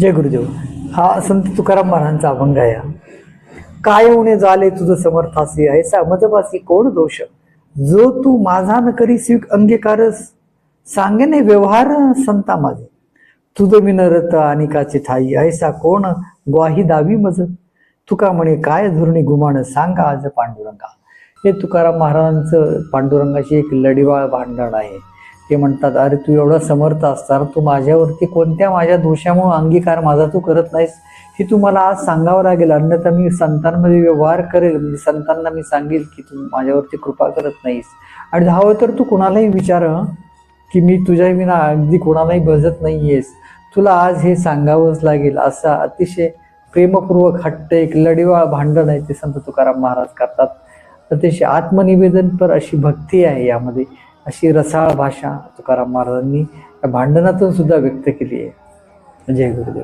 जय गुरुदेव. हा संत तुकाराम महाराजांचा अभंग आहे हा. काय होणे झाले तुझं समर्थासी आहे? समजपासी कोण दोष? जो तू माझा न करी स्वीक अंगीकारस सांगेने व्यवहार संता माझे. तुझं विनरत अनिकाची ठाई ऐसा कोण ग्वाही दावी मज? तुका म्हणे काय धोरणी गुमान सांगा आज पांडुरंगा? हे तुकाराम महाराजांचं पांडुरंगाची एक लढीवाळ भांडण आहे. ते म्हणतात अरे तू एवढा समर्थ असताना तू माझ्यावरती कोणत्या माझ्या दोषामुळे अंगीकार माझा तू करत नाहीस हे तू मला आज सांगावं लागेल. अन्यथा मी संतांमध्ये व्यवहार करेल. म्हणजे संतांना मी सांगेल की तू माझ्यावरती कृपा करत नाहीस. आणि हवं तर तू कुणालाही विचार की मी तुझ्या विना अगदी कोणालाही बसत नाहीयेस. तुला आज हे सांगावंच लागेल. असा अतिशय प्रेमपूर्वक हट्ट एक लढीवाळ भांडण आहे ते संत तुकाराम महाराज करतात. अतिशय आत्मनिवेदनपर अशी भक्ती आहे यामध्ये. अशी रसाळ भाषा तुकाराम महाराजांनी या भांडणातून सुद्धा व्यक्त केली आहे. जय गुरुदेव.